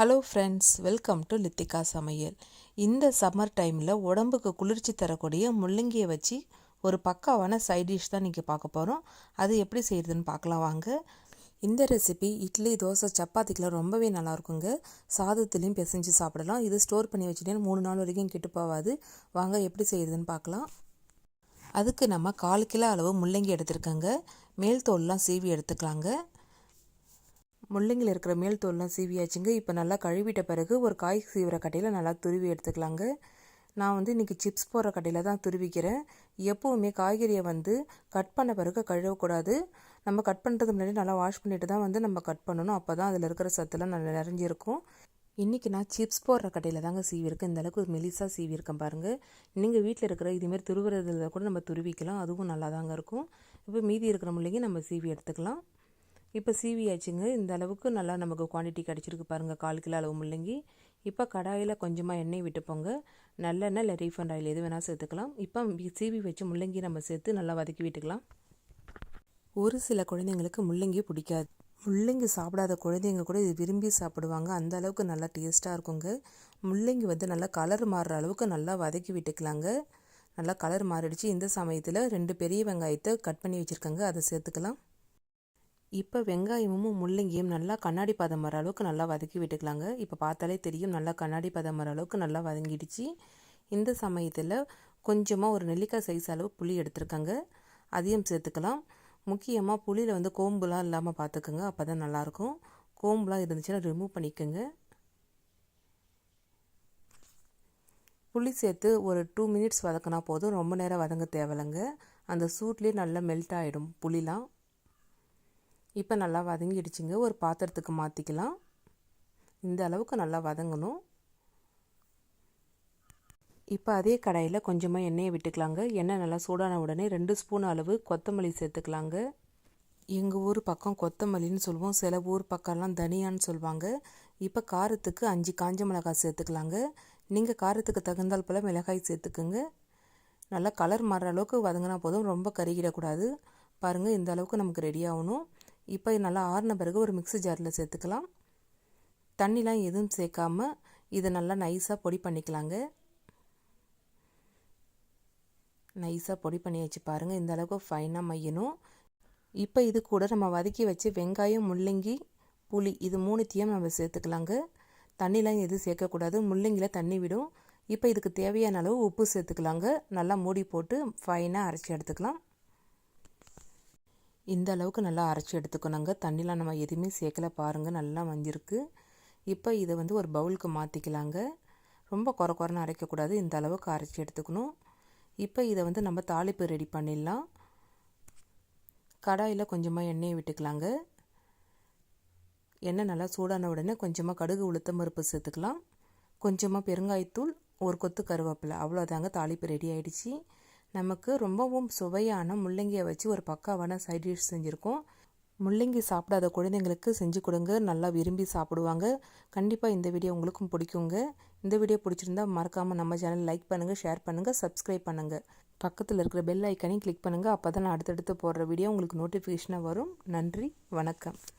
Hello friends welcome to Lithika சமையல் இந்த summer டைமில் உடம்புக்கு குளிர்ச்சி தரக்கூடிய முள்ளங்கியை வச்சு ஒரு பக்காவான சைட் டிஷ் தான் இன்றைக்கி பார்க்க போகிறோம் அது எப்படி செய்கிறதுன்னு பார்க்கலாம் வாங்க. இந்த ரெசிபி இட்லி தோசை சப்பாத்திக்கெலாம் ரொம்பவே நல்லாயிருக்குங்க சாதத்துலேயும் பிசைஞ்சு சாப்பிடலாம். இது ஸ்டோர் பண்ணி வச்சுட்டேன் மூணு நாள் வரைக்கும் கெட்டு போகாது. வாங்க எப்படி செய்கிறதுன்னு பார்க்கலாம். அதுக்கு நம்ம கால் கிலோ அளவு முள்ளங்கி எடுத்துருக்கோங்க. மேல் தோல்லாம் சீவி எடுத்துக்கலாங்க. முள்ளங்கில் இருக்கிற மேல் தோல்லாம் சீவியாச்சுங்க. இப்போ நல்லா கழுவிட்ட பிறகு ஒரு காய் சீவிற கட்டையில் நல்லா துருவி எடுத்துக்கலாங்க. நான் வந்து இன்றைக்கி சிப்ஸ் போடுற கடையில் தான் துருவிக்கிறேன். எப்போவுமே காய்கறியை வந்து கட் பண்ண பிறகு கழுவக்கூடாது. நம்ம கட் பண்ணுறதுக்கு முன்னாடி நல்லா வாஷ் பண்ணிட்டு தான் வந்து நம்ம கட் பண்ணணும். அப்போ தான் அதில் இருக்கிற சத்துலாம் நல்லா நிறைஞ்சிருக்கும். இன்றைக்கி நான் சிப்ஸ் போடுற கடையில் தாங்க சீவிருக்கேன் இந்த அளவுக்கு மெலிசாக சீவிருக்கேன் பாருங்கள் நீங்கள் வீட்டில் இருக்கிற இதுமாரி துருவுறதுல கூட நம்ம துருவிக்கலாம். அதுவும் நல்லா தாங்க இருக்கும். இப்போ மீதி இருக்கிற முள்ளைங்க நம்ம சீவி எடுத்துக்கலாம். இப்போ சீவியாச்சுங்க இந்த அளவுக்கு நல்லா நமக்கு குவான்டிட்டி கிடச்சிருக்கு பாருங்கள் கால் கிலோ அளவு முள்ளங்கி. இப்போ கடாயில் கொஞ்சமாக எண்ணெய் விட்டுப்போங்க நல்லெண்ணெய் இல்லை ரீஃபண்ட் ஆயில். எது வேணால் சேர்த்துக்கலாம். இப்போ சீவி வச்சு முள்ளங்கி நம்ம சேர்த்து நல்லா வதக்கி விட்டுக்கலாம். ஒரு சில குழந்தைங்களுக்கு முள்ளங்கி பிடிக்காது. முள்ளங்கி சாப்பிடாத குழந்தைங்க கூட இது விரும்பி சாப்பிடுவாங்க. அந்த அளவுக்கு நல்லா டேஸ்ட்டாக இருக்குங்க. முள்ளங்கி வந்து நல்லா கலர் மாறுற அளவுக்கு நல்லா வதக்கி விட்டுக்கலாங்க. நல்லா கலர் மாறிடுச்சு. இந்த சமயத்தில் ரெண்டு பெரிய வெங்காயத்தை கட் பண்ணி வச்சுருக்கேங்க. அதை சேர்த்துக்கலாம். இப்போ வெங்காயமும் முள்ளங்கியும் நல்லா கண்ணாடி பதம் வர அளவுக்கு நல்லா வதக்கி விட்டுக்கலாங்க. இப்போ பார்த்தாலே தெரியும் நல்லா கண்ணாடி பதம் வர அளவுக்கு நல்லா வதங்கிடுச்சு. இந்த சமயத்தில் கொஞ்சமாக ஒரு நெல்லிக்காய் சைஸ் அளவு புளி எடுத்துருக்காங்க. அதையும் சேர்த்துக்கலாம். முக்கியமாக புளியில் வந்து கோம்புலாம் இல்லாமல் பார்த்துக்குங்க அப்போ தான் நல்லாயிருக்கும். கோம்புலாம் இருந்துச்சுன்னா ரிமூவ் பண்ணிக்கோங்க. புளி சேர்த்து ஒரு டூ மினிட்ஸ் வதக்கினா போதும். ரொம்ப நேரம் வதங்க தேவையில்லைங்க. அந்த சூட்லேயே நல்லா மெல்ட் ஆகிடும் புளிலாம். இப்போ நல்லா வதங்கிடுச்சிங்க. ஒரு பாத்திரத்துக்கு மாற்றிக்கலாம் இந்த அளவுக்கு நல்லா வதங்கணும். இப்போ அதே கடாயில் கொஞ்சமாக எண்ணெயை விட்டுக்கலாங்க. எண்ணெய் நல்லா சூடான உடனே ரெண்டு ஸ்பூன் அளவு கொத்தமல்லி சேர்த்துக்கலாங்க. எங்கள் ஊர் பக்கம் கொத்தமல்லின்னு சொல்லுவோம். சில ஊர் பக்கம்லாம் தனியான்னு சொல்லுவாங்க. இப்போ காரத்துக்கு அஞ்சு காஞ்ச மிளகாய் சேர்த்துக்கலாங்க. நீங்கள் காரத்துக்கு தகுந்தால் போல் மிளகாய் சேர்த்துக்குங்க. நல்லா கலர் மாறுற அளவுக்கு வதங்கினா போதும். ரொம்ப கருகிடக்கூடாது. பாருங்கள் இந்த அளவுக்கு நமக்கு ரெடி ஆகணும். இப்போ நல்லா ஆறின பிறகு ஒரு மிக்ஸி ஜாரில் சேர்த்துக்கலாம். தண்ணிலாம் எதுவும் சேர்க்காம இதை நல்லா நைஸாக பொடி பண்ணிக்கலாங்க. நைஸாக பொடி பண்ணி வச்சு பாருங்கள் இந்த அளவுக்கு ஃபைனாக மையணும். இப்போ இது கூட நம்ம வதக்கி வச்சு வெங்காயம் முள்ளங்கி புளி இது மூணுத்தையும் நம்ம சேர்த்துக்கலாங்க. தண்ணிலாம் எதுவும் சேர்க்கக்கூடாது. முள்ளங்கியில் தண்ணி விடும். இப்போ இதுக்கு தேவையான அளவு உப்பு சேர்த்துக்கலாங்க. நல்லா மூடி போட்டு ஃபைனாக அரைச்சி எடுத்துக்கலாம். இந்த அளவுக்கு நல்லா அரைச்சி எடுத்துக்கணுங்க. தண்ணிலாம் நம்ம எதுவுமே சேர்க்கல. பாருங்கள் நல்லா வந்திருக்கு. இப்போ இதை வந்து ஒரு பவுலுக்கு மாற்றிக்கலாங்க ரொம்ப குறை குறைன்னு அரைக்கக்கூடாது. இந்த அளவுக்கு அரைச்சி எடுத்துக்கணும். இப்போ இதை வந்து நம்ம தாளிப்பு ரெடி பண்ணிடலாம். கடாயில் கொஞ்சமாக எண்ணெயை விட்டுக்கலாங்க. எண்ணெய் நல்லா சூடான உடனே கொஞ்சமாக கடுகு உளுத்த பருப்பு சேர்த்துக்கலாம். கொஞ்சமாக பெருங்காயத்தூள் ஒரு கொத்து கருவேப்பிலை. அவ்வளோதாங்க தாளிப்பு ரெடி ஆகிடுச்சி நமக்கு ரொம்பவும் சுவையான முள்ளங்கியை வச்சு ஒரு பக்காவான சைட் டிஷ் செஞ்சுருக்கோம். முள்ளங்கி சாப்பிடாத குழந்தைங்களுக்கு செஞ்சு கொடுங்க. நல்லா விரும்பி சாப்பிடுவாங்க. கண்டிப்பாக இந்த வீடியோ உங்களுக்கும் பிடிக்குங்க. இந்த வீடியோ பிடிச்சிருந்தா மறக்காமல் நம்ம சேனல் லைக் பண்ணுங்கள் ஷேர் பண்ணுங்கள் சப்ஸ்கிரைப் பண்ணுங்கள் பக்கத்தில் இருக்கிற பெல் ஐக்கனையும் கிளிக் பண்ணுங்கள் அப்போ தான் நான் அடுத்தடுத்து போடுற வீடியோ உங்களுக்கு நோட்டிஃபிகேஷனாக வரும். நன்றி வணக்கம்.